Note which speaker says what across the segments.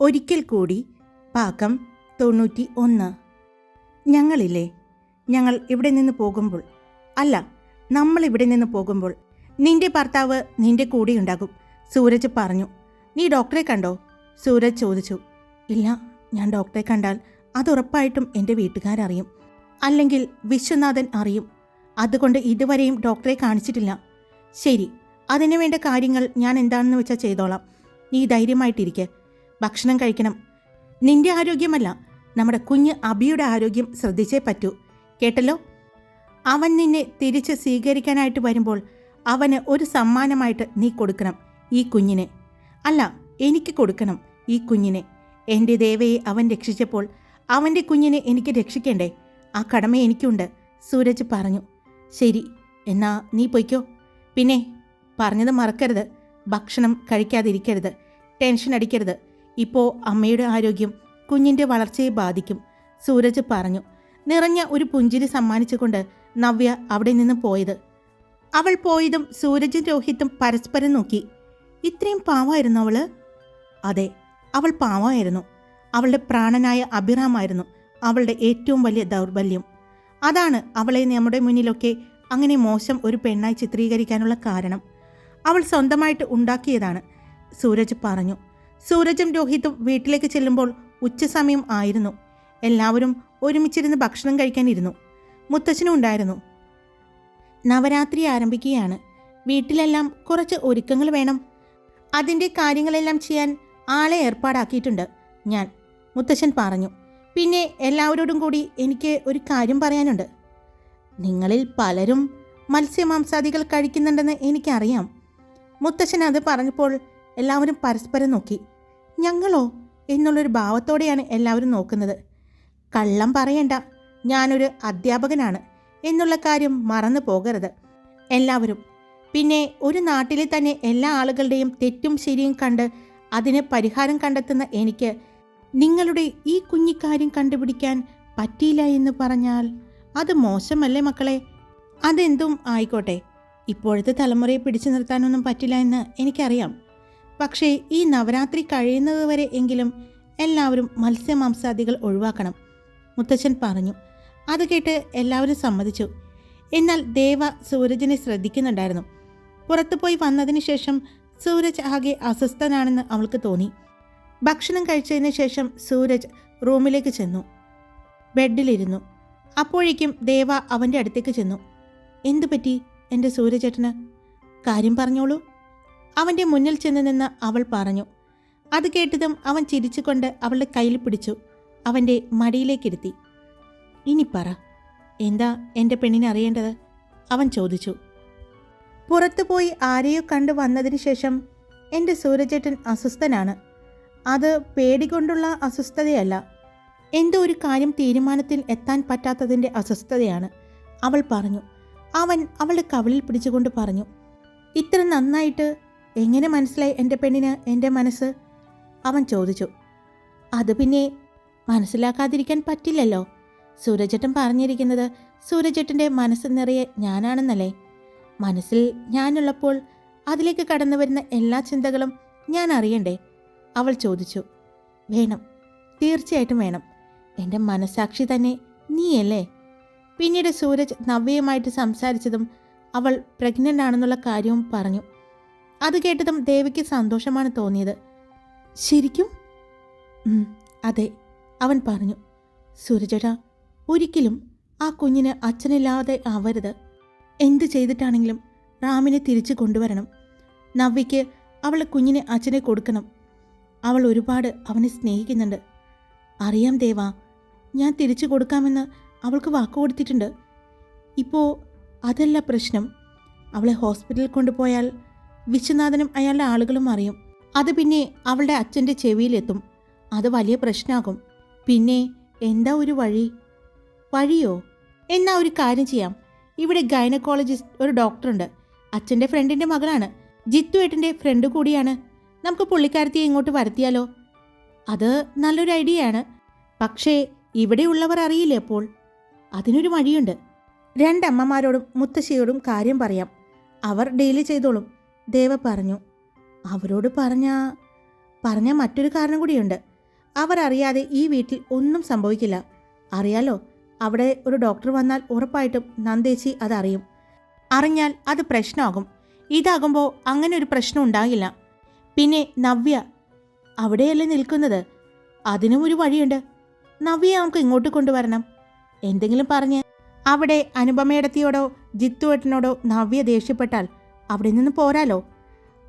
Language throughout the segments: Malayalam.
Speaker 1: ഒരിക്കൽ കൂടി പാകം തൊണ്ണൂറ്റി ഒന്ന് ഞങ്ങളില്ലേ? ഞങ്ങൾ ഇവിടെ നിന്ന് പോകുമ്പോൾ അല്ല നമ്മൾ ഇവിടെ നിന്ന് പോകുമ്പോൾ നിന്റെ ഭർത്താവ് നിന്റെ കൂടെയുണ്ടാകും സൂരജ് പറഞ്ഞു. നീ ഡോക്ടറെ കണ്ടോ? സൂരജ് ചോദിച്ചു. ഇല്ല ഞാൻ ഡോക്ടറെ കണ്ടാൽ അത് ഉറപ്പായിട്ടും എന്റെ വീട്ടുകാരറിയും. അല്ലെങ്കിൽ വിശ്വനാഥൻ അറിയും. അതുകൊണ്ട് ഇതുവരെയും ഡോക്ടറെ കാണിച്ചിട്ടില്ല. ശരി അതിനു വേണ്ട കാര്യങ്ങൾ ഞാൻ എന്താണെന്ന് വെച്ചാൽ ചെയ്തോളാം. നീ ധൈര്യമായിട്ടിരിക്കെ. ഭക്ഷണം കഴിക്കണം. നിന്റെ ആരോഗ്യമല്ല നമ്മുടെ കുഞ്ഞ് അബിയുടെ ആരോഗ്യം ശ്രദ്ധിച്ചേ പറ്റൂ. കേട്ടല്ലോ? അവൻ നിന്നെ തിരിച്ച് സ്വീകരിക്കാനായിട്ട് വരുമ്പോൾ അവന് ഒരു സമ്മാനമായിട്ട് നീ കൊടുക്കണം ഈ കുഞ്ഞിനെ. അല്ല എനിക്ക് കൊടുക്കണം ഈ കുഞ്ഞിനെ. എന്റെ ദേവയെ അവൻ രക്ഷിച്ചപ്പോൾ അവന്റെ കുഞ്ഞിനെ എനിക്ക് രക്ഷിക്കണ്ടേ? ആ കടമ എനിക്കുണ്ട് സൂരജ് പറഞ്ഞു. ശരി എന്നാ നീ പൊയ്ക്കോ. പിന്നെ പറഞ്ഞത് മറക്കരുത്. ഭക്ഷണം കഴിക്കാതിരിക്കരുത്. ടെൻഷൻ അടിക്കരുത്. ഇപ്പോൾ അമ്മയുടെ ആരോഗ്യം കുഞ്ഞിന്റെ വളർച്ചയെ ബാധിക്കും സൂരജ് പറഞ്ഞു. നിറഞ്ഞ ഒരു പുഞ്ചിരി സമ്മാനിച്ചുകൊണ്ട് നവ്യ അവിടെ നിന്ന് പോയത്. അവൾ പോയതും സൂരജും രോഹിത്തും പരസ്പരം നോക്കി. ഇത്രയും പാവമായിരുന്നു അവൾ? അതെ അവൾ പാവമായിരുന്നു അവളുടെ പ്രാണനായ അഭിറാമായിരുന്നു അവളുടെ ഏറ്റവും വലിയ ദൗർബല്യം. അതാണ് അവളെ നമ്മുടെ മുന്നിലൊക്കെ അങ്ങനെ മോശം ഒരു പെണ്ണായി ചിത്രീകരിക്കാനുള്ള കാരണം. അവൾ സ്വന്തമായിട്ട് ഉണ്ടാക്കിയതാണ് സൂരജ് പറഞ്ഞു. സൂരജും രോഹിത്തും വീട്ടിലേക്ക് ചെല്ലുമ്പോൾ ഉച്ചസമയം ആയിരുന്നു. എല്ലാവരും ഒരുമിച്ചിരുന്ന് ഭക്ഷണം കഴിക്കാനിരുന്നു മുത്തച്ഛനും ഉണ്ടായിരുന്നു. നവരാത്രി ആരംഭിക്കുകയാണ്. വീട്ടിലെല്ലാം കുറച്ച് ഒരുക്കങ്ങൾ വേണം. അതിന്റെ കാര്യങ്ങളെല്ലാം ചെയ്യാൻ ആളെ ഏർപ്പാടാക്കിയിട്ടുണ്ട് ഞാൻ മുത്തശ്ശൻ പറഞ്ഞു. പിന്നെ എല്ലാവരോടും കൂടി എനിക്ക് ഒരു കാര്യം പറയാനുണ്ട്. നിങ്ങളിൽ പലരും മത്സ്യമാംസാദികൾ കഴിക്കുന്നുണ്ടെന്ന് എനിക്കറിയാം. മുത്തശ്ശൻ അത് പറഞ്ഞപ്പോൾ എല്ലാവരും പരസ്പരം നോക്കി. ഞങ്ങളോ? എന്നുള്ളൊരു ഭാവത്തോടെയാണ് എല്ലാവരും നോക്കുന്നത്. കള്ളം പറയണ്ട. ഞാനൊരു അധ്യാപകനാണ് എന്നുള്ള കാര്യം മറന്നു പോകരുത്. എല്ലാവരും. പിന്നെ ഒരു നാട്ടിലെ തന്നെ എല്ലാ ആളുകളുടെയും തെറ്റും ശരിയും കണ്ട് അതിന് പരിഹാരം കണ്ടെത്തുന്ന എനിക്ക് നിങ്ങളുടെ ഈ കുഞ്ഞിക്കാര്യം കണ്ടുപിടിക്കാൻ പറ്റിയില്ല എന്ന് പറഞ്ഞാൽ അത് മോശമല്ലേ മക്കളെ? അതെന്തും ആയിക്കോട്ടെ. ഇപ്പോഴത്തെ തലമുറയെ പിടിച്ചു നിർത്താനൊന്നും പറ്റില്ല എന്ന് എനിക്കറിയാം. പക്ഷേ ഈ നവരാത്രി കഴിയുന്നത് വരെ എങ്കിലും എല്ലാവരും മത്സ്യമാംസാദികൾ ഒഴിവാക്കണം. മുത്തച്ഛൻ പറഞ്ഞു. അത് കേട്ട് എല്ലാവരും സമ്മതിച്ചു. എന്നാൽ ദേവ സൂരജിനെ ശ്രദ്ധിക്കുന്നുണ്ടായിരുന്നു. പുറത്തുപോയി വന്നതിന് ശേഷം സൂരജ് ആകെ അസ്വസ്ഥനാണെന്ന് അവൾക്ക് തോന്നി. ഭക്ഷണം കഴിച്ചതിന് ശേഷം സൂരജ് റൂമിലേക്ക് ചെന്നു. ബെഡിലിരുന്നു. അപ്പോഴേക്കും ദേവ അവന്റെ അടുത്തേക്ക് ചെന്നു. എന്തു പറ്റി എന്റെ സൂര്യചേട്ടന് കാര്യം പറഞ്ഞോളൂ. അവന്റെ മുന്നിൽ ചെന്ന് നിന്ന് അവൾ പറഞ്ഞു അത് കേട്ടതും അവൻ ചിരിച്ചുകൊണ്ട് അവളുടെ കയ്യിൽ പിടിച്ചു അവന്റെ മടിയിലേക്കിരുത്തി ഇനി പറ എന്താ എന്റെ പെണ്ണിനെ അറിയേണ്ടത്? അവൻ ചോദിച്ചു. പുറത്തു പോയി ആരെയോ കണ്ടു വന്നതിന് ശേഷം എന്റെ സൂരജേട്ടൻ അസ്വസ്ഥനാണ്. അത് പേടികൊണ്ടുള്ള അസ്വസ്ഥതയല്ല. എന്തോ ഒരു കാര്യം തീരുമാനത്തിൽ എത്താൻ പറ്റാത്തതിന്റെ അസ്വസ്ഥതയാണ് അവൾ പറഞ്ഞു. അവൻ അവളുടെ കവിളിൽ പിടിച്ചുകൊണ്ട് പറഞ്ഞു ഇത്ര നന്നായിട്ട് എങ്ങനെ മനസ്സിലായി എന്റെ പെണ്ണിന് എന്റെ മനസ്സ്? അവൻ ചോദിച്ചു. അത് പിന്നെ മനസ്സിലാക്കാതിരിക്കാൻ പറ്റില്ലല്ലോ. സൂരജേട്ടൻ പറഞ്ഞിരിക്കുന്നത് സൂരജേട്ടന്റെ മനസ്സ് നിറയെ ഞാനാണെന്നല്ലേ? മനസ്സിൽ ഞാനുള്ളപ്പോൾ അതിലേക്ക് കടന്നു വരുന്ന എല്ലാ ചിന്തകളും ഞാൻ അറിയണ്ടേ? അവൾ ചോദിച്ചു. വേണം തീർച്ചയായിട്ടും വേണം. എന്റെ മനസാക്ഷി തന്നെ നീയല്ലേ? പിന്നീട് സൂരജ് നവ്യയുമായിട്ട് സംസാരിച്ചതും അവൾ പ്രഗ്നന്റ് ആണെന്നുള്ള കാര്യവും പറഞ്ഞു. അത് കേട്ടതും ദേവിക്ക് സന്തോഷമാണ് തോന്നിയത്. ശരിക്കും? അതെ അവൻ പറഞ്ഞു. സുരജട ഒരിക്കലും ആ കുഞ്ഞിന് അച്ഛനില്ലാതെ ആവരുത്. എന്ത് ചെയ്തിട്ടാണെങ്കിലും റാമിനെ തിരിച്ചു കൊണ്ടുവരണം. നവ്യയ്ക്ക് അവളെ കുഞ്ഞിനെ അച്ഛനെ കൊടുക്കണം. അവൾ ഒരുപാട് അവനെ സ്നേഹിക്കുന്നുണ്ട്. അറിയാം ദേവ ഞാൻ തിരിച്ചു കൊടുക്കാമെന്ന് അവൾക്ക് വാക്ക് കൊടുത്തിട്ടുണ്ട്. ഇപ്പോൾ അതല്ല പ്രശ്നം. അവളെ ഹോസ്പിറ്റലിൽ കൊണ്ടുപോയാൽ വിശ്വനാഥനും അയാളുടെ ആളുകളും അറിയും. അത് പിന്നെ അവളുടെ അച്ഛന്റെ ചെവിയിലെത്തും. അത് വലിയ പ്രശ്നമാകും. പിന്നെ എന്താ ഒരു വഴി? വഴിയോ? എന്നാ ഒരു കാര്യം ചെയ്യാം. ഇവിടെ ഗൈനക്കോളജിസ്റ്റ് ഒരു ഡോക്ടറുണ്ട്. അച്ഛന്റെ ഫ്രണ്ടിന്റെ മകളാണ്. ജിത്തു ഏട്ടന്റെ ഫ്രണ്ട് കൂടിയാണ്. നമുക്ക് പുള്ളിക്കാരത്തിയെ ഇങ്ങോട്ട് വരുത്തിയാലോ? അത് നല്ലൊരു ഐഡിയ ആണ് പക്ഷേ ഇവിടെയുള്ളവർ അറിയില്ലേ അപ്പോൾ? അതിനൊരു വഴിയുണ്ട്. രണ്ടമ്മമാരോടും മുത്തശ്ശിയോടും കാര്യം പറയാം. അവർ ഡെയിലി ചെയ്തോളും. ദേവ പറഞ്ഞു അവരോട് പറഞ്ഞ പറഞ്ഞ മറ്റൊരു കാരണം കൂടിയുണ്ട്. അവർ അറിയാതെ ഈ വീട്ടിൽ ഒന്നും സംഭവിക്കില്ല. അറിയാലോ അവിടെ ഒരു ഡോക്ടർ വന്നാൽ ഉറപ്പായിട്ടും നന്ദേച്ചി അതറിയും. അറിഞ്ഞാൽ അത് പ്രശ്നമാകും. ഇതാകുമ്പോൾ അങ്ങനെ ഒരു പ്രശ്നം ഉണ്ടാകില്ല. പിന്നെ നവ്യ അവിടെയല്ലേ നിൽക്കുന്നത്? അതിനും ഒരു വഴിയുണ്ട്. നവ്യയെ നമുക്ക് ഇങ്ങോട്ട് കൊണ്ടുവരണം. എന്തെങ്കിലും പറഞ്ഞ് അവിടെ അനുപമയിടത്തിയോടോ ജിത്തുവേട്ടനോടോ നവ്യ ദേഷ്യപ്പെട്ടാൽ അവിടെ നിന്ന് പോരാലോ.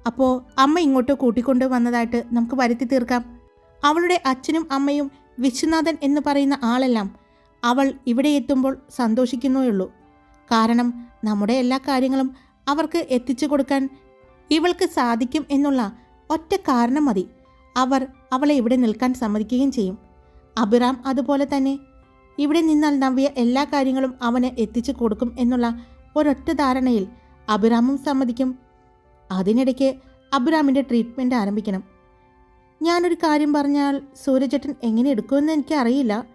Speaker 1: അപ്പോൾ അമ്മ ഇങ്ങോട്ട് കൂട്ടിക്കൊണ്ട് വന്നതായിട്ട് നമുക്ക് വരുത്തി തീർക്കാം. അവളുടെ അച്ഛനും അമ്മയും വിശ്വനാഥൻ എന്ന് പറയുന്ന ആളെല്ലാം അവൾ ഇവിടെ എത്തുമ്പോൾ സന്തോഷിക്കുന്നേയുള്ളൂ. കാരണം നമ്മുടെ എല്ലാ കാര്യങ്ങളും അവർക്ക് എത്തിച്ചു കൊടുക്കാൻ ഇവൾക്ക് സാധിക്കും എന്നുള്ള ഒറ്റ കാരണം മതി. അവർ അവളെ ഇവിടെ നിൽക്കാൻ സമ്മതിക്കുകയും ചെയ്യും. അഭിറാം അതുപോലെ തന്നെ. ഇവിടെ നിന്നാൽ നവ്യ എല്ലാ കാര്യങ്ങളും അവന് എത്തിച്ചു കൊടുക്കും എന്നുള്ള ഒരൊറ്റ ധാരണയിൽ അഭിറാമും സമ്മതിക്കും. അതിനിടയ്ക്ക് അഭിറാമിന്റെ ട്രീറ്റ്മെന്റ് ആരംഭിക്കണം. ഞാനൊരു കാര്യം പറഞ്ഞാൽ സൂര്യചേട്ടൻ എങ്ങനെ എടുക്കുമെന്ന് എനിക്കറിയില്ല.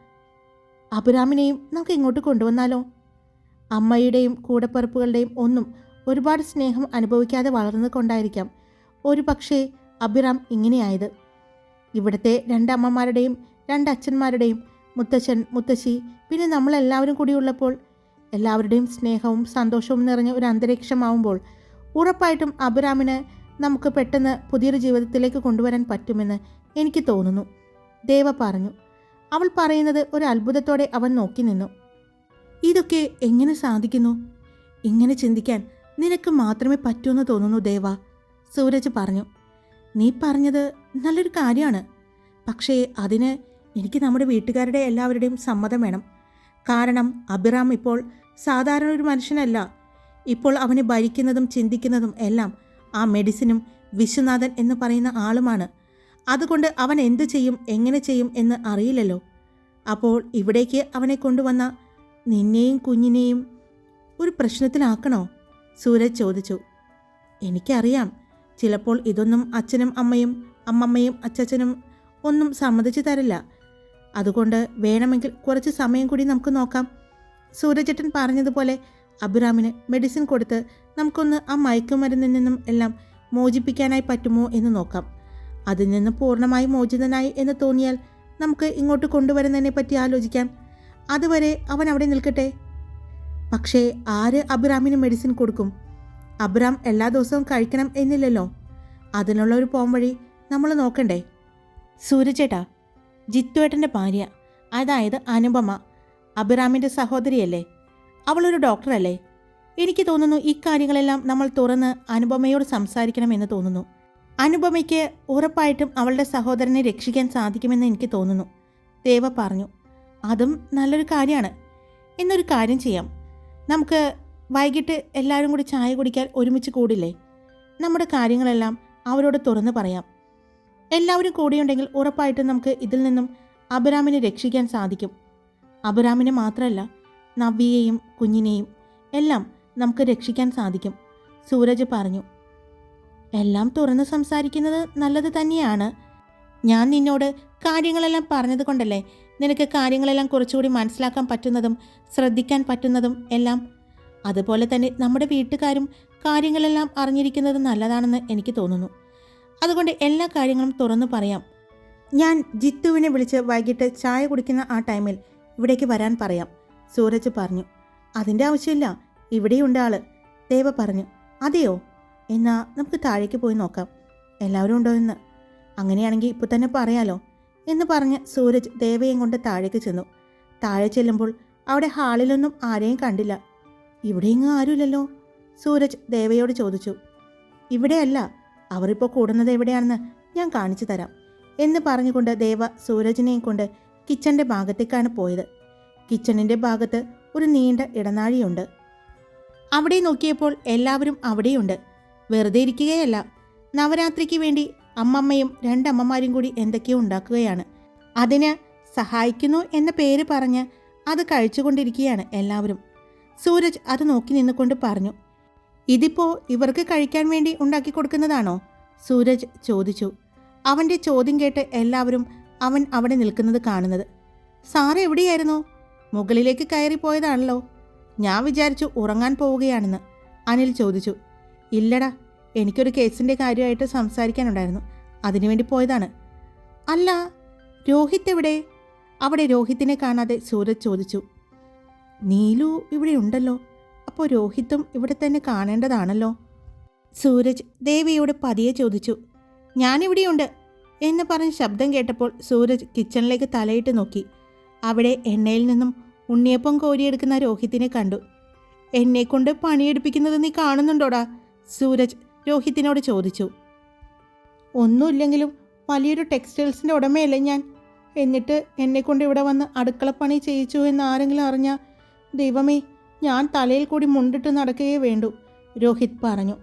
Speaker 1: അബിറാമിനെയും നമുക്ക് ഇങ്ങോട്ട് കൊണ്ടുവന്നാലോ? അമ്മയുടെയും കൂടപ്പിറപ്പുകളുടെയും ഒന്നും ഒരുപാട് സ്നേഹം അനുഭവിക്കാതെ വളർന്നു കൊണ്ടായിരിക്കാം. ഒരു പക്ഷേ അബിറാം ഇങ്ങനെയായത്. ഇവിടുത്തെ രണ്ടമ്മമാരുടെയും രണ്ടച്ഛന്മാരുടെയും മുത്തച്ഛൻ മുത്തശ്ശി പിന്നെ നമ്മളെല്ലാവരും കൂടിയുള്ളപ്പോൾ എല്ലാവരുടെയും സ്നേഹവും സന്തോഷവും നിറഞ്ഞ ഒരു അന്തരീക്ഷമാവുമ്പോൾ ഉറപ്പായിട്ടും അബുരാമിന് നമുക്ക് പെട്ടെന്ന് പുതിയൊരു ജീവിതത്തിലേക്ക് കൊണ്ടുവരാൻ പറ്റുമെന്ന് എനിക്ക് തോന്നുന്നു. ദേവ പറഞ്ഞു. അവൾ പറയുന്നത് ഒരു അത്ഭുതത്തോടെ അവൻ നോക്കി നിന്നു. ഇതൊക്കെ എങ്ങനെ സാധിക്കുന്നു? ഇങ്ങനെ ചിന്തിക്കാൻ നിനക്ക് മാത്രമേ പറ്റൂന്ന് തോന്നുന്നു ദേവ സൂരജ് പറഞ്ഞു. നീ പറഞ്ഞത് നല്ലൊരു കാര്യമാണ്. പക്ഷേ അതിന് എനിക്ക് നമ്മുടെ വീട്ടുകാരുടെ എല്ലാവരുടെയും സമ്മതം വേണം. കാരണം അബിറാം ഇപ്പോൾ സാധാരണ ഒരു മനുഷ്യനല്ല. ഇപ്പോൾ അവന് ഭരിക്കുന്നതും ചിന്തിക്കുന്നതും എല്ലാം ആ മെഡിസിനും വിശ്വനാഥൻ എന്ന് പറയുന്ന ആളുമാണ്. അതുകൊണ്ട് അവൻ എന്തു ചെയ്യും എങ്ങനെ ചെയ്യും എന്ന് അറിയില്ലല്ലോ. അപ്പോൾ ഇവിടേക്ക് അവനെ കൊണ്ടുവന്ന നിന്നെയും കുഞ്ഞിനെയും ഒരു പ്രശ്നത്തിലാക്കണോ? സൂരജ് ചോദിച്ചു. എനിക്കറിയാം. ചിലപ്പോൾ ഇതൊന്നും അച്ഛനും അമ്മയും അമ്മമ്മയും അച്ചച്ചനും ഒന്നും സമ്മതിച്ചു തരില്ല. അതുകൊണ്ട് വേണമെങ്കിൽ കുറച്ച് സമയം കൂടി നമുക്ക് നോക്കാം. സൂരജേട്ടൻ പറഞ്ഞതുപോലെ അഭിറാമിന് മെഡിസിൻ കൊടുത്ത് നമുക്കൊന്ന് ആ മയക്കുമരുന്നിൽ നിന്നും എല്ലാം മോചിപ്പിക്കാനായി പറ്റുമോ എന്ന് നോക്കാം. അതിൽ നിന്ന് പൂർണമായി മോചിതനായി എന്ന് തോന്നിയാൽ നമുക്ക് ഇങ്ങോട്ട് കൊണ്ടുവരുന്നതിനെ പറ്റി ആലോചിക്കാം. അതുവരെ അവൻ അവിടെ നിൽക്കട്ടെ. പക്ഷേ ആര് അബ്രാമിന് മെഡിസിൻ കൊടുക്കും? അബ്രാം എല്ലാ ദിവസവും കഴിക്കണം എന്നില്ലല്ലോ. അതിനുള്ള ഒരു പോംവഴി നമ്മൾ നോക്കണ്ടേ. സൂര്യചേട്ടാ ജിത്തുവേട്ടന്റെ ഭാര്യ അതായത് അനുപമ അഭിറാമിന്റെ സഹോദരിയല്ലേ? അവളൊരു ഡോക്ടറല്ലേ? എനിക്ക് തോന്നുന്നു ഇക്കാര്യങ്ങളെല്ലാം നമ്മൾ തുറന്ന് അനുപമയോട് സംസാരിക്കണമെന്ന് തോന്നുന്നു. അനുപമയ്ക്ക് ഉറപ്പായിട്ടും അവളുടെ സഹോദരനെ രക്ഷിക്കാൻ സാധിക്കുമെന്ന് എനിക്ക് തോന്നുന്നു. ദേവ പറഞ്ഞു അതും നല്ലൊരു കാര്യമാണ്. എന്നൊരു കാര്യം ചെയ്യാം. നമുക്ക് വൈകിട്ട് എല്ലാവരും കൂടി ചായ കുടിക്കാൻ ഒരുമിച്ച് കൂടില്ലേ? നമ്മുടെ കാര്യങ്ങളെല്ലാം അവരോട് തുറന്ന് പറയാം. എല്ലാവരും കൂടിയുണ്ടെങ്കിൽ ഉറപ്പായിട്ടും നമുക്ക് ഇതിൽ നിന്നും അഭിരാമിനെ രക്ഷിക്കാൻ സാധിക്കും. അഭിരാമിനെ മാത്രമല്ല നവ്യയെയും കുഞ്ഞിനെയും എല്ലാം നമുക്ക് രക്ഷിക്കാൻ സാധിക്കും. സൂരജ് പറഞ്ഞു എല്ലാം തുറന്ന് സംസാരിക്കുന്നത് നല്ലത് തന്നെയാണ്. ഞാൻ നിന്നോട് കാര്യങ്ങളെല്ലാം പറഞ്ഞത് കൊണ്ടല്ലേ? നിനക്ക് കാര്യങ്ങളെല്ലാം കുറച്ചുകൂടി മനസ്സിലാക്കാൻ പറ്റുന്നതും ശ്രദ്ധിക്കാൻ പറ്റുന്നതും എല്ലാം. അതുപോലെ തന്നെ നമ്മുടെ വീട്ടുകാരും കാര്യങ്ങളെല്ലാം അറിഞ്ഞിരിക്കുന്നത് നല്ലതാണെന്ന് എനിക്ക് തോന്നുന്നു. അതുകൊണ്ട് എല്ലാ കാര്യങ്ങളും തുറന്നു പറയാം. ഞാൻ ജിത്തുവിനെ വിളിച്ച് വൈകിട്ട് ചായ കുടിക്കുന്ന ആ ടൈമിൽ ഇവിടേക്ക് വരാൻ പറയാം. സൂരജ് പറഞ്ഞു. അതിന്റെ ആവശ്യമില്ല. ഇവിടെയുണ്ട് ആൾ. ദേവ പറഞ്ഞു. അതെയോ? എന്നാ നമുക്ക് താഴേക്ക് പോയി നോക്കാം. എല്ലാവരും ഉണ്ടോ എന്ന്? അങ്ങനെയാണെങ്കിൽ ഇപ്പോൾ തന്നെ പറയാലോ. എന്ന് പറഞ്ഞ് സൂരജ് ദേവയെയും കൊണ്ട് താഴേക്ക് ചെന്നു. താഴെ ചെല്ലുമ്പോൾ അവിടെ ഹാളിലൊന്നും ആരെയും കണ്ടില്ല. ഇവിടെ ഇങ്ങ് ആരുമില്ലല്ലോ? സൂരജ് ദേവയോട് ചോദിച്ചു. ഇവിടെയല്ല. അവരിപ്പോൾ കൂടുന്നത് എവിടെയാണെന്ന് ഞാൻ കാണിച്ചു തരാം. എന്ന് പറഞ്ഞുകൊണ്ട് ദേവ സൂരജിനെയും കൊണ്ട് കിച്ചന്റെ ഭാഗത്തേക്കാണ് പോയത്. കിച്ചണിന്റെ ഭാഗത്ത് ഒരു നീണ്ട ഇടനാഴിയുണ്ട്. അവിടെ നോക്കിയപ്പോൾ എല്ലാവരും അവിടെയുണ്ട്. വെറുതെ ഇരിക്കുകയല്ല. നവരാത്രിക്ക് വേണ്ടി അമ്മമ്മയും രണ്ടമ്മമാരും കൂടി എന്തൊക്കെയോ ഉണ്ടാക്കുകയാണ്. അതിന് സഹായിക്കുന്നു എന്ന പേര് പറഞ്ഞ് അത് കഴിച്ചുകൊണ്ടിരിക്കുകയാണ് എല്ലാവരും. സൂരജ് അത് നോക്കി നിന്നുകൊണ്ട് പറഞ്ഞു ഇതിപ്പോ ഇവർക്ക് കഴിക്കാൻ വേണ്ടി ഉണ്ടാക്കി കൊടുക്കുന്നതാണോ? സൂരജ് ചോദിച്ചു. അവന്റെ ചോദ്യം കേട്ട് എല്ലാവരും അവൻ അവിടെ നിൽക്കുന്നത് കാണുന്നത്. സാറ് എവിടെയായിരുന്നു? മുകളിലേക്ക് കയറിപ്പോയതാണല്ലോ ഞാൻ വിചാരിച്ചു ഉറങ്ങാൻ പോവുകയാണെന്ന്. അനിൽ ചോദിച്ചു. ഇല്ലടാ എനിക്കൊരു കേസിന്റെ കാര്യമായിട്ട് സംസാരിക്കാനുണ്ടായിരുന്നു. അതിനുവേണ്ടി പോയതാണ്. അല്ല രോഹിത് എവിടെ? അവിടെ രോഹിത്തിനെ കാണാതെ സൂരജ് ചോദിച്ചു. നീലു ഇവിടെ ഉണ്ടല്ലോ. അപ്പോൾ രോഹിത്തും ഇവിടെ തന്നെ കാണേണ്ടതാണല്ലോ? സൂരജ് ദേവിയോട് പതിയെ ചോദിച്ചു. ഞാനിവിടെയുണ്ട്. എന്ന് പറഞ്ഞ് ശബ്ദം കേട്ടപ്പോൾ സൂരജ് കിച്ചണിലേക്ക് തലയിട്ട് നോക്കി. അവിടെ എണ്ണയിൽ നിന്നും ഉണ്ണിയപ്പം കോരിയെടുക്കുന്ന രോഹിത്തിനെ കണ്ടു. എന്നെക്കൊണ്ട് പണിയെടുപ്പിക്കുന്നത് നീ കാണുന്നുണ്ടോടാ? സൂരജ് രോഹിത്തിനോട് ചോദിച്ചു. ഒന്നുമില്ലെങ്കിലും വലിയൊരു ടെക്സ്റ്റൈൽസിന്റെ ഉടമയല്ലേ ഞാൻ. എന്നിട്ട് എന്നെക്കൊണ്ട് ഇവിടെ വന്ന് അടുക്കളപ്പണി ചെയ്യിച്ചു എന്ന് ആരെങ്കിലും അറിഞ്ഞാൽ ദൈവമേ ഞാൻ തലയിൽ കൂടി മുണ്ടിട്ട് നടക്കുകയേ വേണ്ടു രോഹിത് പറഞ്ഞു.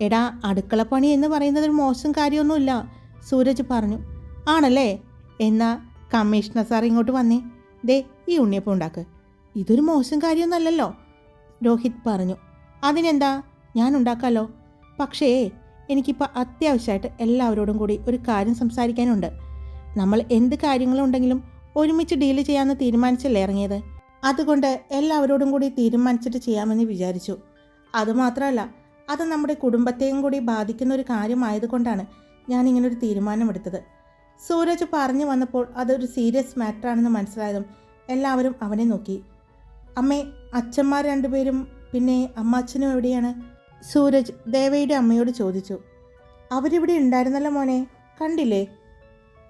Speaker 1: എടാ അടുക്കളപ്പണി എന്ന് പറയുന്നത് ഒരു മോശം കാര്യമൊന്നുമില്ല. സൂരജ് പറഞ്ഞു ആണല്ലേ? എന്നാ കമ്മീഷണർ സാർ ഇങ്ങോട്ട് വന്നേ. ദേ ഈ ഉണ്ണിയപ്പം ഉണ്ടാക്ക്. ഇതൊരു മോശം കാര്യമൊന്നുമല്ലല്ലോ. രോഹിത് പറഞ്ഞു അതിനെന്താ? ഞാൻ ഉണ്ടാക്കാലോ. പക്ഷേ എനിക്കിപ്പോൾ അത്യാവശ്യമായിട്ട് എല്ലാവരോടും കൂടി ഒരു കാര്യം സംസാരിക്കാനുണ്ട്. നമ്മൾ എന്ത് കാര്യങ്ങളുണ്ടെങ്കിലും ഒരുമിച്ച് ഡീൽ ചെയ്യാമെന്ന് തീരുമാനിച്ചല്ലേ ഇറങ്ങിയത്? അതുകൊണ്ട് എല്ലാവരോടും കൂടി തീരുമാനിച്ചിട്ട് ചെയ്യാമെന്ന് വിചാരിച്ചു. അതുമാത്രമല്ല അത് നമ്മുടെ കുടുംബത്തെയും കൂടി ബാധിക്കുന്ന ഒരു കാര്യമായതുകൊണ്ടാണ് ഞാൻ ഒരു തീരുമാനമെടുത്തത്. സൂരജ് പറഞ്ഞു വന്നപ്പോൾ അതൊരു സീരിയസ് മാറ്ററാണെന്ന് മനസ്സിലായതും എല്ലാവരും അവനെ നോക്കി. അമ്മേ അച്ഛന്മാർ രണ്ടുപേരും പിന്നെ അമ്മാച്ചനും എവിടെയാണ്? സൂരജ് ദേവയുടെ അമ്മയോട് ചോദിച്ചു. അവരിവിടെ ഉണ്ടായിരുന്നല്ലോ മോനെ കണ്ടില്ലേ?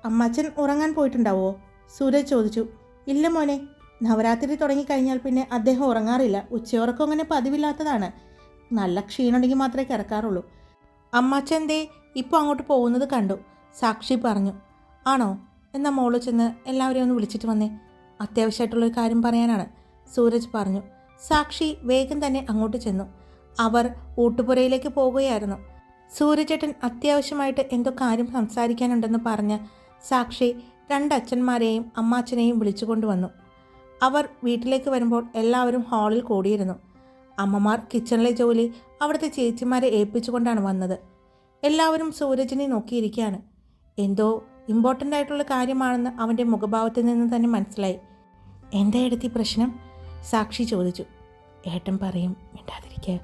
Speaker 1: അമ്മാച്ചൻ ഉറങ്ങാൻ പോയിട്ടുണ്ടാവോ? സൂരജ് ചോദിച്ചു. ഇല്ല മോനെ നവരാത്രി തുടങ്ങിക്കഴിഞ്ഞാൽ പിന്നെ അദ്ദേഹം ഉറങ്ങാറില്ല. ഉച്ചയുറക്കം അങ്ങനെ പതിവില്ലാത്തതാണ്. നല്ല ക്ഷീണമുണ്ടെങ്കിൽ മാത്രമേ കിടക്കാറുള്ളൂ. അമ്മാച്ചൻ ദേ ഇപ്പോൾ അങ്ങോട്ട് പോകുന്നത് കണ്ടു. സാക്ഷി പറഞ്ഞു. ആണോ? എന്നാൽ മോൾ ചെന്ന് എല്ലാവരെയും ഒന്ന് വിളിച്ചിട്ട് വന്നേ. അത്യാവശ്യമായിട്ടുള്ളൊരു കാര്യം പറയാനാണ്. സൂരജ് പറഞ്ഞു. സാക്ഷി വേഗം തന്നെ അങ്ങോട്ട് ചെന്നു. അവർ ഊട്ടുപുരയിലേക്ക് പോകുകയായിരുന്നു. സൂര്യചേട്ടൻ അത്യാവശ്യമായിട്ട് എന്തോ കാര്യം സംസാരിക്കാനുണ്ടെന്ന് പറഞ്ഞ് സാക്ഷി രണ്ടച്ഛന്മാരെയും അമ്മാച്ചനെയും വിളിച്ചുകൊണ്ടുവന്നു അവർ വീട്ടിലേക്ക് വരുമ്പോൾ എല്ലാവരും ഹാളിൽ കൂടിയിരുന്നു. അമ്മമാർ കിച്ചണിലെ ജോലി അവിടുത്തെ ചേച്ചിമാരെ ഏൽപ്പിച്ചുകൊണ്ടാണ് വന്നത്. എല്ലാവരും സൂരജിനെ നോക്കിയിരിക്കുകയാണ്. എന്തോ ഇമ്പോർട്ടന്റ് ആയിട്ടുള്ള കാര്യമാണെന്ന് അവന്റെ മുഖഭാവത്തിൽ നിന്ന് തന്നെ മനസ്സിലായി. എന്താ എടുത്തി പ്രശ്നം? സാക്ഷി ചോദിച്ചു. ഏട്ടൻ പറയും മിണ്ടാതിരിക്കുക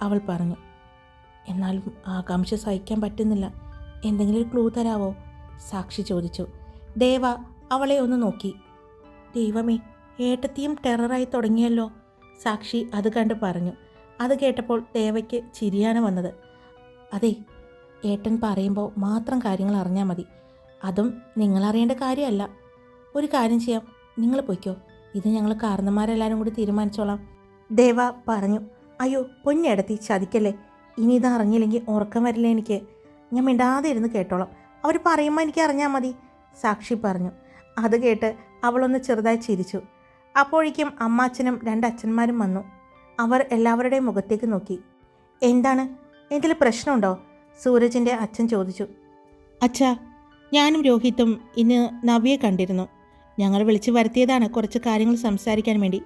Speaker 1: അവൾ പറഞ്ഞു. എന്നാലും ആകാംക്ഷ സഹിക്കാൻ പറ്റുന്നില്ല. എന്തെങ്കിലും ക്ലൂ തരാവോ? സാക്ഷി ചോദിച്ചു. ദേവ അവളെ ഒന്ന് നോക്കി. ദൈവമേ ഏട്ടത്തിയും ടെററായി തുടങ്ങിയല്ലോ. സാക്ഷി അത് കണ്ട് പറഞ്ഞു. അത് കേട്ടപ്പോൾ ദേവയ്ക്ക് ചിരിയാണ് വന്നത്. അതെ ഏട്ടൻ പറയുമ്പോൾ മാത്രം കാര്യങ്ങൾ അറിഞ്ഞാൽ മതി. അതും നിങ്ങളറിയേണ്ട കാര്യമല്ല. ഒരു കാര്യം ചെയ്യാം. നിങ്ങൾ പൊയ്ക്കോ. ഇത് ഞങ്ങൾ കാരണന്മാരെല്ലാവരും കൂടി തീരുമാനിച്ചോളാം. ദേവ പറഞ്ഞു അയ്യോ പൊന്നിടത്തി ചതിക്കല്ലേ? ഇനി ഇത് അറിഞ്ഞില്ലെങ്കിൽ ഉറക്കം വരില്ല എനിക്ക്? ഞാൻ മിണ്ടാതെ ഇരുന്ന് കേട്ടോളാം. അവർ പറയുമ്പോൾ എനിക്ക് അറിഞ്ഞാൽ മതി. സാക്ഷി പറഞ്ഞു. അത് കേട്ട് അവളൊന്ന് ചെറുതായി ചിരിച്ചു. അപ്പോഴേക്കും അമ്മാച്ചനും രണ്ടച്ഛന്മാരും വന്നു. അവർ എല്ലാവരുടെയും മുഖത്തേക്ക് നോക്കി. എന്താണ്? എന്തെങ്കിലും പ്രശ്നമുണ്ടോ? സൂരജിന്റെ അച്ഛൻ ചോദിച്ചു. അച്ഛാ ഞാനും രോഹിത്തും ഇന്ന് നവ്യെ കണ്ടിരുന്നു. ഞങ്ങൾ വിളിച്ചു വരുത്തിയതാണ് കുറച്ച് കാര്യങ്ങൾ സംസാരിക്കാൻ വേണ്ടി.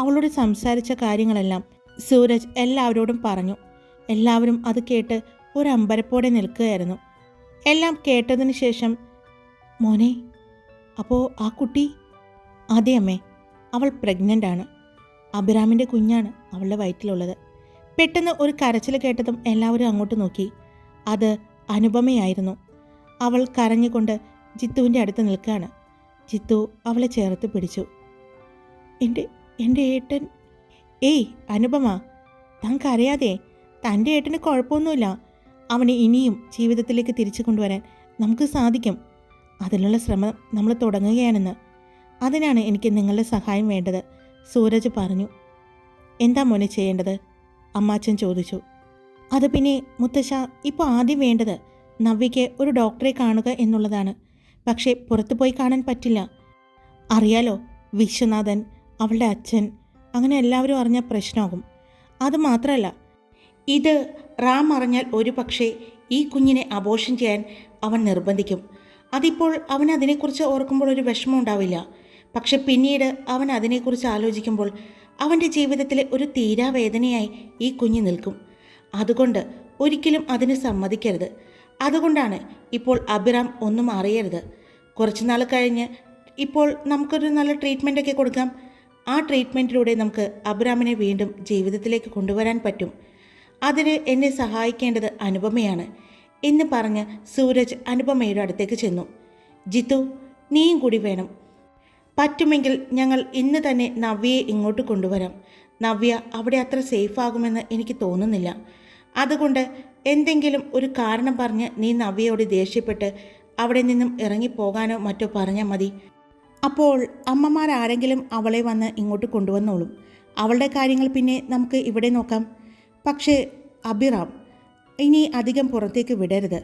Speaker 1: അവളോട് സംസാരിച്ച കാര്യങ്ങളെല്ലാം സൂരജ് എല്ലാവരോടും പറഞ്ഞു. എല്ലാവരും അത് കേട്ട് ഒരമ്പരപ്പോടെ നിൽക്കുകയായിരുന്നു. എല്ലാം കേട്ടതിന് ശേഷം മോനെ അപ്പോൾ ആ കുട്ടി? അതെ അമ്മേ. അവൾ പ്രഗ്നന്റ് ആണ്. അബിറാമിന്റെ കുഞ്ഞാണ് അവളുടെ വയറ്റിലുള്ളത്. പെട്ടെന്ന് ഒരു കരച്ചിൽ കേട്ടതും എല്ലാവരും അങ്ങോട്ട് നോക്കി. അത് അനുപമയായിരുന്നു. അവൾ കരഞ്ഞുകൊണ്ട് ജിത്തുവിന്റെ അടുത്ത് നിൽക്കുകയാണ്. ജിത്തു അവളെ ചേർത്ത് പിടിച്ചു. എന്റെ എന്റെ ഏട്ടൻ ഏയ് അനുപമ താൻ കരയാതെ തന്റെ ഏട്ടന് കുഴപ്പമൊന്നുമില്ല. അവനെ ഇനിയും ജീവിതത്തിലേക്ക് തിരിച്ചു കൊണ്ടുവരാൻ നമുക്ക് സാധിക്കും. അതിനുള്ള ശ്രമം നമ്മൾ തുടങ്ങുകയാണെന്ന് അതിനാണ് എനിക്ക് നിങ്ങളുടെ സഹായം വേണ്ടത്. സൂരജ് പറഞ്ഞു. എന്താ മോനെ ചെയ്യേണ്ടത്? അമ്മാച്ചൻ ചോദിച്ചു. അത് പിന്നെ മുത്തശ്ശ ഇപ്പോൾ ആദ്യം വേണ്ടത് നവ്യയ്ക്ക് ഒരു ഡോക്ടറെ കാണുക എന്നുള്ളതാണ്. പക്ഷേ പുറത്തു പോയി കാണാൻ പറ്റില്ല. അറിയാലോ വിശ്വനാഥൻ അവളുടെ അച്ഛൻ അങ്ങനെ എല്ലാവരും അറിഞ്ഞ പ്രശ്നമാകും. അത് മാത്രമല്ല ഇത് റാം അറിഞ്ഞാൽ ഒരു പക്ഷേ ഈ കുഞ്ഞിനെ അബോഷൻ ചെയ്യാൻ അവൻ നിർബന്ധിക്കും. അതിപ്പോൾ അവൻ അതിനെക്കുറിച്ച് ഓർക്കുമ്പോൾ ഒരു വിഷമം ഉണ്ടാവില്ല. പക്ഷെ പിന്നീട് അവൻ അതിനെക്കുറിച്ച് ആലോചിക്കുമ്പോൾ അവന്റെ ജീവിതത്തിലെ ഒരു തീരാവേദനയായി ഈ കുഞ്ഞ് നിൽക്കും. അതുകൊണ്ട് ഒരിക്കലും അതിന് സമ്മതിക്കരുത്. അതുകൊണ്ടാണ് ഇപ്പോൾ അഭിറാം ഒന്നും അറിയരുത്. കുറച്ച് നാൾ കഴിഞ്ഞ് ഇപ്പോൾ നമുക്കൊരു നല്ല ട്രീറ്റ്മെന്റൊക്കെ കൊടുക്കാം. ആ ട്രീറ്റ്മെന്റിലൂടെ നമുക്ക് അബ്രാമിനെ വീണ്ടും ജീവിതത്തിലേക്ക് കൊണ്ടുവരാൻ പറ്റും. അതിന് എന്നെ സഹായിക്കേണ്ടത് അനുപമയാണ് എന്ന് പറഞ്ഞ് സൂരജ് അനുപമയുടെ അടുത്തേക്ക് ചെന്നു. ജിത്തു നീയും കൂടി വേണം. പറ്റുമെങ്കിൽ ഞങ്ങൾ ഇന്ന് തന്നെ നവ്യയെ ഇങ്ങോട്ട് കൊണ്ടുവരാം. നവ്യ അവിടെ അത്ര സേഫ് ആകുമെന്ന് എനിക്ക് തോന്നുന്നില്ല. അതുകൊണ്ട് എന്തെങ്കിലും ഒരു കാരണം പറഞ്ഞ് നീ നവ്യയോട് ദേഷ്യപ്പെട്ട് അവിടെ നിന്നും ഇറങ്ങിപ്പോകാനോ മറ്റോ പറഞ്ഞാൽ മതി. അപ്പോൾ അമ്മമാരാരെങ്കിലും അവളെ വന്ന് ഇങ്ങോട്ട് കൊണ്ടുവന്നോളും. അവളുടെ കാര്യങ്ങൾ പിന്നെ നമുക്ക് ഇവിടെ നോക്കാം. പക്ഷേ അഭിറാം ഇനി അധികം പുറത്തേക്ക് വിടരുത്.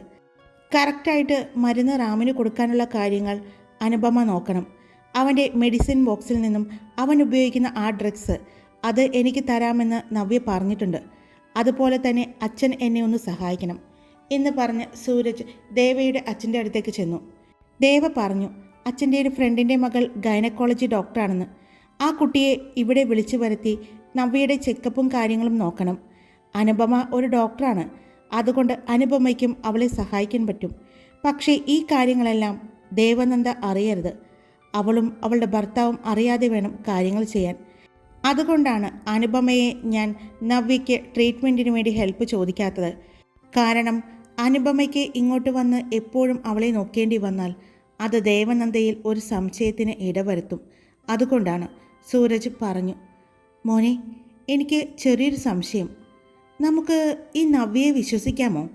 Speaker 1: കറക്റ്റായിട്ട് മരുന്ന് റാമിന് കൊടുക്കാനുള്ള കാര്യങ്ങൾ അനുപമ നോക്കണം. അവന്റെ മെഡിസിൻ ബോക്സിൽ നിന്നും അവൻ ഉപയോഗിക്കുന്ന ആ ഡ്രഗ്സ് അത് എനിക്ക് തരാമെന്ന് നവ്യ പറഞ്ഞിട്ടുണ്ട്. അതുപോലെ തന്നെ അച്ഛൻ എന്നെ ഒന്ന് സഹായിക്കണം എന്ന് പറഞ്ഞ് സൂരജ് ദേവയുടെ അച്ഛന്റെ അടുത്തേക്ക് ചെന്നു. ദേവ പറഞ്ഞു അച്ഛന്റെ ഒരു ഫ്രണ്ടിന്റെ മകൾ ഗൈനക്കോളജി ഡോക്ടറാണെന്ന് ആ കുട്ടിയെ ഇവിടെ വിളിച്ചു വരുത്തി നവ്യയുടെ ചെക്കപ്പും കാര്യങ്ങളും നോക്കണം. അനുപമ ഒരു ഡോക്ടറാണ് അതുകൊണ്ട് അനുപമയ്ക്കും അവളെ സഹായിക്കാൻ പറ്റും. പക്ഷേ ഈ കാര്യങ്ങളെല്ലാം ദേവനന്ദ അറിയരുത്. അവളും അവളുടെ ഭർത്താവും അറിയാതെ വേണം കാര്യങ്ങൾ ചെയ്യാൻ. അതുകൊണ്ടാണ് അനുപമയെ ഞാൻ നവ്യയ്ക്ക് ട്രീറ്റ്മെന്റിന് വേണ്ടി ഹെൽപ്പ് ചോദിക്കാത്തത്. കാരണം അനുപമയ്ക്ക് ഇങ്ങോട്ട് വന്ന് എപ്പോഴും അവളെ നോക്കേണ്ടി വന്നാൽ അത് ദേവനന്ദയിൽ ഒരു സംശയത്തിന് ഇടവരുത്തും. അതുകൊണ്ടാണ് സൂരജ് പറഞ്ഞു മോനെ എനിക്ക് ചെറിയൊരു സംശയം. നമുക്ക് ഈ നവ്യയെ വിശ്വസിക്കാമോ?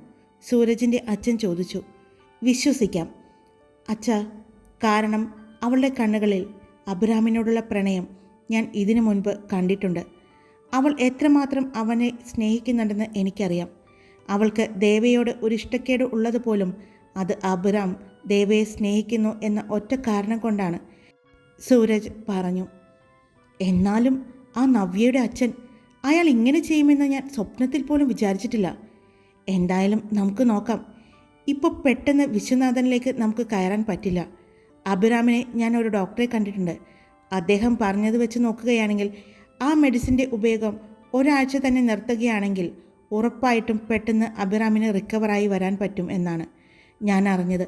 Speaker 1: സൂരജിന്റെ അച്ഛൻ ചോദിച്ചു. വിശ്വസിക്കാം. അച്ഛ കാരണം അവളുടെ കണ്ണുകളിൽ അബ്രാമിനോടുള്ള പ്രണയം ഞാൻ ഇതിനു മുൻപ് കണ്ടിട്ടുണ്ട്. അവൾ എത്രമാത്രം അവനെ സ്നേഹിക്കുന്നുണ്ടെന്ന് എനിക്കറിയാം. അവൾക്ക് ദേവയോട് ഒരു ഇഷ്ടക്കേട് ഉള്ളതുപോലും അത് അബ്രാം ദേവയെ സ്നേഹിക്കുന്നു എന്ന ഒറ്റ കാരണം കൊണ്ടാണ്. സൂരജ് പറഞ്ഞു എന്നാലും ആ നവ്യയുടെ അച്ഛൻ അയാൾ ഇങ്ങനെ ചെയ്യുമെന്ന് ഞാൻ സ്വപ്നത്തിൽ പോലും വിചാരിച്ചിട്ടില്ല. എന്തായാലും നമുക്ക് നോക്കാം. ഇപ്പോൾ പെട്ടെന്ന് വിശ്വനാഥനിലേക്ക് നമുക്ക് കയറാൻ പറ്റില്ല. അഭിരാമിനെ ഞാൻ ഒരു ഡോക്ടറെ കണ്ടിട്ടുണ്ട്. അദ്ദേഹം പറഞ്ഞത് വെച്ച് നോക്കുകയാണെങ്കിൽ ആ മെഡിസിന്റെ ഉപയോഗം ഒരാഴ്ച തന്നെ നിർത്തുകയാണെങ്കിൽ ഉറപ്പായിട്ടും പെട്ടെന്ന് അഭിറാമിന് റിക്കവറായി വരാൻ പറ്റും എന്നാണ് ഞാൻ അറിഞ്ഞത്.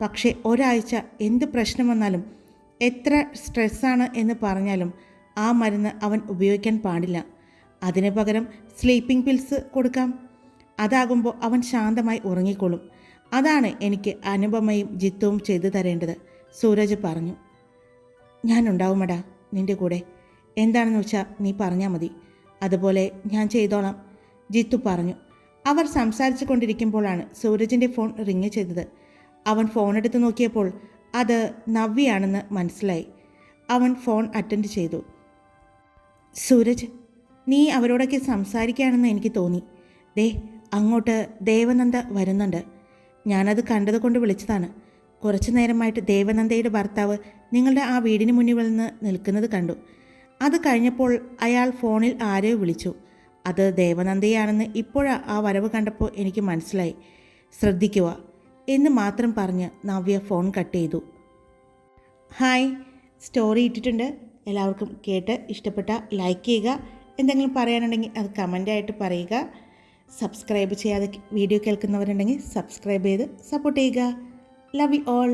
Speaker 1: പക്ഷേ ഒരാഴ്ച എന്ത് പ്രശ്നം വന്നാലും എത്ര സ്ട്രെസ്സാണ് എന്ന് പറഞ്ഞാലും ആ മരുന്ന് അവൻ ഉപയോഗിക്കാൻ പാടില്ല. അതിന് പകരം സ്ലീപ്പിംഗ് പിൽസ് കൊടുക്കാം. അതാകുമ്പോൾ അവൻ ശാന്തമായി ഉറങ്ങിക്കൊള്ളും അതാണ് എനിക്ക് അനുപമയും ജിത്തവും ചെയ്തു തരേണ്ടത്. സൂരജ് പറഞ്ഞു ഞാനുണ്ടാവുമടാ നിന്റെ കൂടെ. എന്താണെന്ന് വെച്ചാൽ നീ പറഞ്ഞാൽ മതി. അതുപോലെ ഞാൻ ചെയ്തോളാം ജിത്തു പറഞ്ഞു. അവർ സംസാരിച്ചു കൊണ്ടിരിക്കുമ്പോഴാണ് സൂരജിന്റെ ഫോൺ റിങ് ചെയ്തത്. അവൻ ഫോൺ എടുത്ത് നോക്കിയപ്പോൾ അത് നവ്യയാണെന്ന് മനസ്സിലായി. അവൻ ഫോൺ അറ്റൻഡ് ചെയ്തു. സൂരജ് നീ അവരോടൊക്കെ സംസാരിക്കുകയാണെന്ന് എനിക്ക് തോന്നി. ദേ അങ്ങോട്ട് ദേവനന്ദ വരുന്നുണ്ട്. ഞാനത് കണ്ടതുകൊണ്ട് വിളിച്ചതാണ്. കുറച്ചു നേരമായിട്ട് ദേവനന്ദയുടെ ഭർത്താവ് നിങ്ങളുടെ ആ വീടിന് മുന്നിൽ നിന്ന് നിൽക്കുന്നത് കണ്ടു. അത് കഴിഞ്ഞപ്പോൾ അയാൾ ഫോണിൽ ആരെയോ വിളിച്ചു. അത് ദേവനന്ദയാണെന്ന് ഇപ്പോഴാ ആ വരവ് കണ്ടപ്പോൾ എനിക്ക് മനസ്സിലായി. ശ്രദ്ധിക്കുക എന്ന് മാത്രം പറഞ്ഞ് നവ്യ ഫോൺ കട്ട് ചെയ്തു. ഹായ് സ്റ്റോറി ഇട്ടിട്ടുണ്ട്. എല്ലാവർക്കും കേട്ട് ഇഷ്ടപ്പെട്ട ലൈക്ക് ചെയ്യുക. എന്തെങ്കിലും പറയാനുണ്ടെങ്കിൽ അത് കമന്റായിട്ട് പറയുക. സബ്സ്ക്രൈബ് ചെയ്യാതെ വീഡിയോ കേൾക്കുന്നവരുണ്ടെങ്കിൽ സബ്സ്ക്രൈബ് ചെയ്ത് സപ്പോർട്ട് ചെയ്യുക. Love you all